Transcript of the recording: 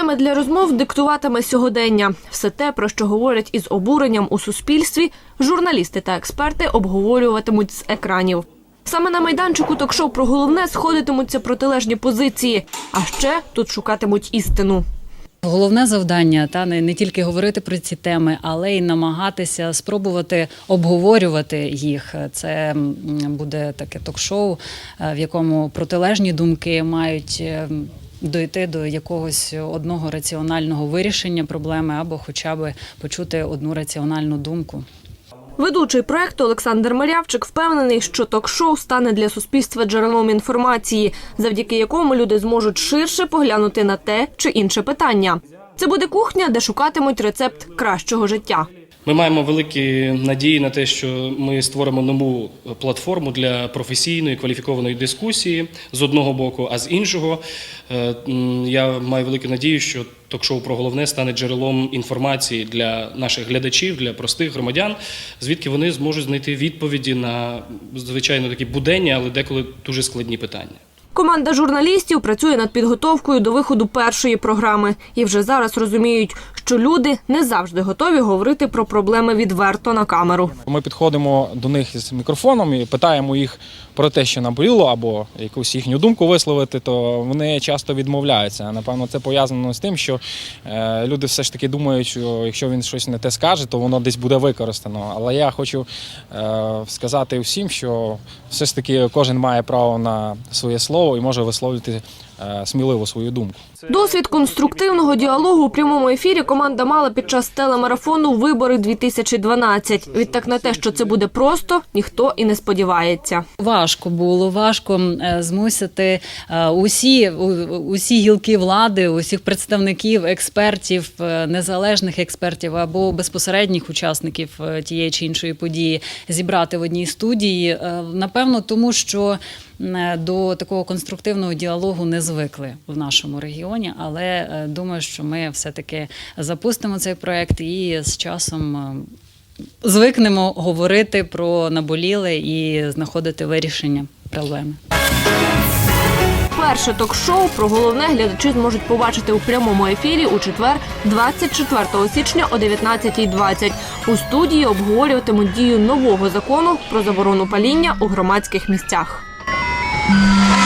Теми для розмов диктуватиме сьогодення. Все те, про що говорять із обуренням у суспільстві, журналісти та експерти обговорюватимуть з екранів. Саме на майданчику ток-шоу про головне сходитимуться протилежні позиції, а ще тут шукатимуть істину. Головне завдання та не, не тільки говорити про ці теми, але й намагатися спробувати обговорювати їх. Це буде таке ток-шоу, е, в якому протилежні думки мають. Дойти до якогось одного раціонального вирішення проблеми або хоча б почути одну раціональну думку. Ведучий проекту Олександр Марявчик впевнений, що ток-шоу стане для суспільства джерелом інформації, завдяки якому люди зможуть ширше поглянути на те чи інше питання. Це буде кухня, де шукатимуть рецепт кращого життя. Ми маємо великі надії на те, що ми створимо нову платформу для професійної кваліфікованої дискусії з одного боку, а з іншого е, я маю велику надію, що ток-шоу про головне стане джерелом інформації для наших глядачів, для простих громадян, звідки вони зможуть знайти відповіді на звичайно такі буденні, але деколи дуже складні питання. Команда журналістів працює над підготовкою до виходу першої програми і вже зараз розуміють, що люди не завжди готові говорити про проблеми відверто на камеру. Ми підходимо до них з мікрофоном і питаємо їх про те, що наболіло, або якусь їхню думку висловити, то вони часто відмовляються. Напевно, це пов'язано з тим, що е, люди все ж таки думають, що якщо він щось не те скаже, то воно десь буде використано. Але я хочу е, сказати всім, що все ж таки кожен має право на своє слово і може висловлювати е, сміливо свою думку. Досвід конструктивного діалогу у прямому ефірі команда мала під час телемарафону Вибори 2012 Відтак на те, що це буде просто, ніхто і не сподівається. Важко було, важко е, змусити е, усі, усі гілки влади, усіх представників, експертів, незалежних експертів або безпосередніх учасників тієї чи іншої події зібрати в одній студії. Напевно, тому що до такого конструктивного діалогу не звикли в нашому регіоні, але е, думаю, що ми все-таки запустимо цей проект і з часом. е, звикнемо говорити про наболіле і знаходити вирішення проблеми. Перше ток-шоу про головне глядачі зможуть побачити у прямому ефірі у четвер, 24 січня о 19.20. У студії обговорюватимуть дію нового закону про заборону паління у громадських місцях. Thank you.